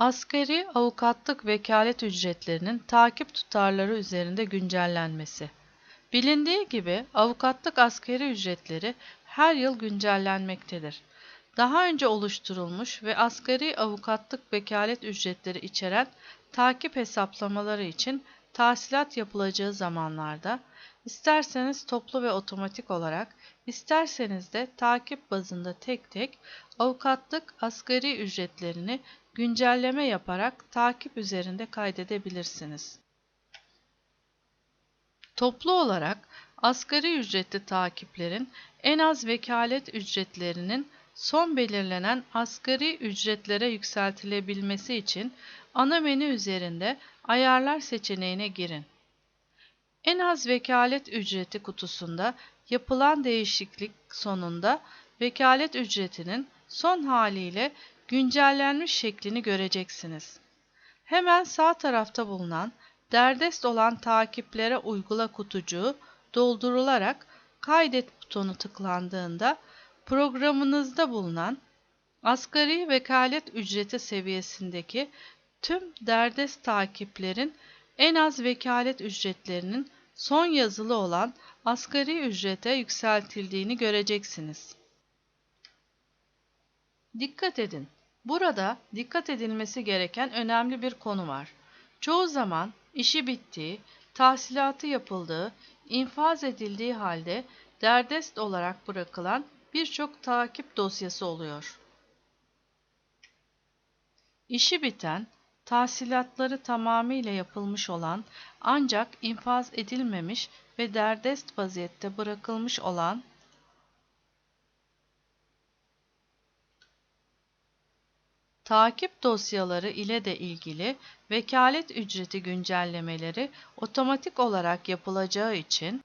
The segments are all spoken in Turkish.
Asgari avukatlık vekalet ücretlerinin takip tutarları üzerinde güncellenmesi. Bilindiği gibi avukatlık asgari ücretleri her yıl güncellenmektedir. Daha önce oluşturulmuş ve asgari avukatlık vekalet ücretleri içeren takip hesaplamaları için tahsilat yapılacağı zamanlarda isterseniz toplu ve otomatik olarak, isterseniz de takip bazında tek tek avukatlık asgari ücretlerini güncelleme yaparak takip üzerinde kaydedebilirsiniz. Toplu olarak asgari ücretli takiplerin en az vekalet ücretlerinin son belirlenen asgari ücretlere yükseltilebilmesi için ana menü üzerinde ayarlar seçeneğine girin. En az vekalet ücreti kutusunda yapılan değişiklik sonunda vekalet ücretinin son haliyle güncellenmiş şeklini göreceksiniz. Hemen sağ tarafta bulunan derdest olan takiplere uygula kutucuğu doldurularak kaydet butonu tıklandığında programınızda bulunan asgari vekalet ücreti seviyesindeki tüm derdest takiplerin en az vekalet ücretlerinin son yazılı olan asgari ücrete yükseltildiğini göreceksiniz. Dikkat edin. Burada dikkat edilmesi gereken önemli bir konu var. Çoğu zaman işi bittiği, tahsilatı yapıldığı, infaz edildiği halde derdest olarak bırakılan birçok takip dosyası oluyor. İşi biten, tahsilatları tamamıyla yapılmış olan ancak infaz edilmemiş ve derdest vaziyette bırakılmış olan takip dosyaları ile de ilgili vekalet ücreti güncellemeleri otomatik olarak yapılacağı için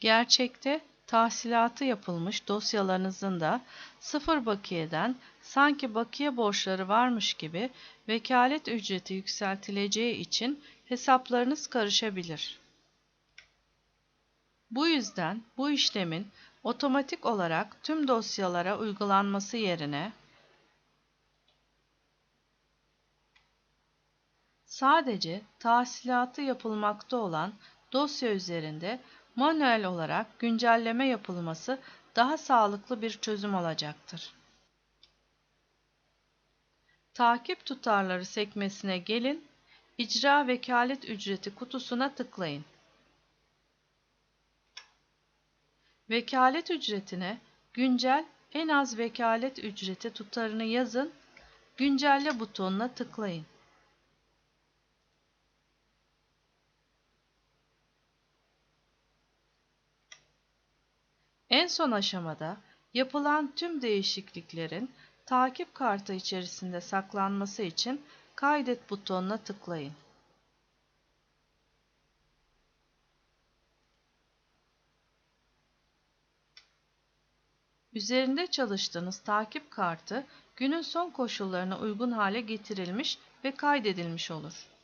gerçekte tahsilatı yapılmış dosyalarınızın da sıfır bakiyeden sanki bakiye borçları varmış gibi vekalet ücreti yükseltileceği için hesaplarınız karışabilir. Bu yüzden bu işlemin otomatik olarak tüm dosyalara uygulanması yerine sadece tahsilatı yapılmakta olan dosya üzerinde manuel olarak güncelleme yapılması daha sağlıklı bir çözüm olacaktır. Takip tutarları sekmesine gelin, İcra vekalet ücreti kutusuna tıklayın. Vekalet ücretine güncel en az vekalet ücreti tutarını yazın, güncelle butonuna tıklayın. En son aşamada yapılan tüm değişikliklerin takip kartı içerisinde saklanması için kaydet butonuna tıklayın. Üzerinde çalıştığınız takip kartı günün son koşullarına uygun hale getirilmiş ve kaydedilmiş olur.